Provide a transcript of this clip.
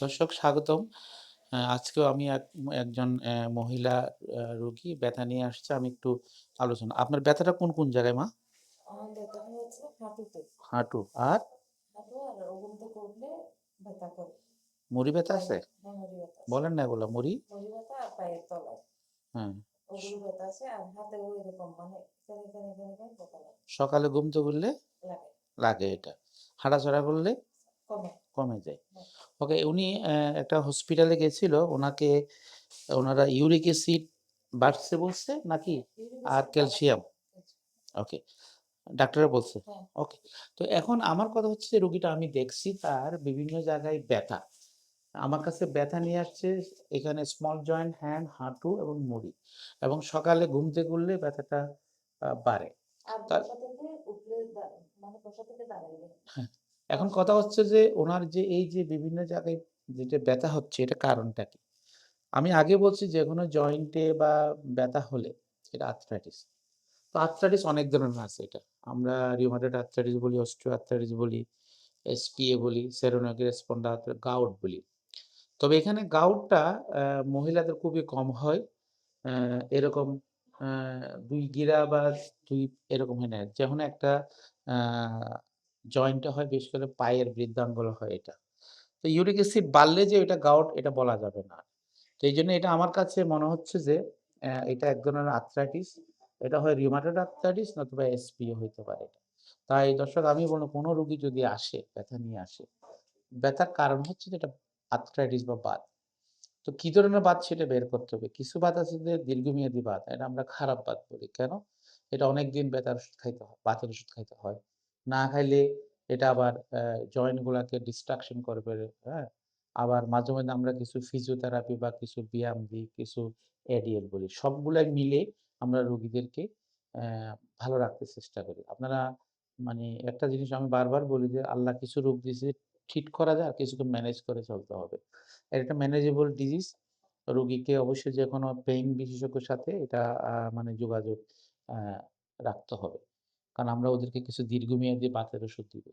দর্শক স্বাগতম। আজকেও আমি এক একজন মহিলা রোগী ব্যথা নিয়ে আসছে। আমি একটু আলোচনা আপনার ব্যথাটা কোন, কোন জায়গায় মা? হাঁটু আর? মুড়ি ব্যথা আছে? হ্যাঁ, মুড়ি ব্যথা আছে। বলেন না এগুলা মুড়ি? হ্যাঁ। মানে। সকালে ঘুম থেকে উঠলে লাগে। এটা। হাঁটাচলা করলে। কমে যায়। ওকে উনি একটা হসপিটালে গেছিল। ওনাকে ওনারা ইউরিক অ্যাসিড বাড়ছে বলছে নাকি? আর ক্যালসিয়াম? ওকে। ডাক্তাররা বলছে? হ্যাঁ। ওকে। তো এখন আমার কথা হচ্ছে যে রোগীটা আমি দেখছি তার বিভিন্ন জায়গায় ব্যথা। আমার কাছে ব্যথা নিয়ে আসছে এখানে স্মল জয়েন্ট, হ্যান্ড, হাঁটু এবং মুড়ি। এবং সকালে ঘুম থেকে উঠলে ব্যথাটা বাড়ে। এখন কথা হচ্ছে যে ওনার যে এই যে বিভিন্ন জায়গায় যেটা ব্যথা হচ্ছে এটা কারণটা কি? আমি আগে বলছি যে কোনো জয়েন্টে বা ব্যথা হলে এটা আর্থ্রাইটিস। তো আর্থ্রাইটিস অনেক ধরনের আছে এটা। আমরা রিউমাটয়েড আর্থ্রাইটিস বলি, অস্টিও আর্থ্রাইটিস বলি, এসপিএ বলি, সেরোনাগের স্পন্ডাইলাইটিস গাউট বলি। তবে এখানে গাউটটা মহিলাদের খুবই কম হয়। এরকম দুই গিরা বা দুই এরকম হয় না। যেকোন একটা আ জয়েন্টে হয় বিশেষ করে পায়ের বৃদ্ধাঙ্গুলে হয় এটা। তো ইউরিক অ্যাসিড বাড়লে যে এটা গাউট এটা বলা যাবে না। তো এইজন্য এটা আমার কাছে মনে হচ্ছে যে এটা এক ধরনের আর্থ্রাইটিস। এটা হয় রিউমাটয়েড আর্থ্রাইটিস নতুবা এসপিএ হইতে পারে। তাই দর্শক আমি বলব কোন রোগী যদি আসে, ব্যথা নিয়ে আসে, ব্যথার কারণ হচ্ছে যে এটা আর্থ্রাইটিস বা বাত। তো কি ধরনের বাত সেটা বের করতে হবে। কিছু বাত আছে যে দীর্ঘমেয়াদী বাত। এটা আমরা খারাপ বাত বলি। কেন? এটা অনেকদিন ব্যথার ওষুধ খাইতে হয়, বাতের ওষুধ খাইতে হয়। না খাইলে এটা আবার অ্যা জয়েন্ট গুলাকে ডিস্ট্রাকশন করবে, হ্যাঁ? আবার মাঝে, মাঝে আমরা কিছু ফিজিওথেরাপি বা কিছু ব্যায়াম দিই, কিছু এডিএল বলি। সবগুলাই মিলে আমরা রোগীদেরকে ভালো রাখতে চেষ্টা করি। আপনারা মানে একটা জিনিস আমি বারবার বলি যে আল্লাহ কিছু রোগ দিয়েছে ঠিক করা যায় আর কিছুকে ম্যানেজ করে চলতে হবে। এটা একটা ম্যানেজেবল ডিজিজ। রোগীকে অবশ্যই যে কোনো পেইন বিশেষজ্ঞের সাথে এটা মানে যোগাযোগ রাখতে হবে। কারণ আমরা ওদেরকে কিছু দীর্ঘমেয়াদী বাতের ওষুধ দিব।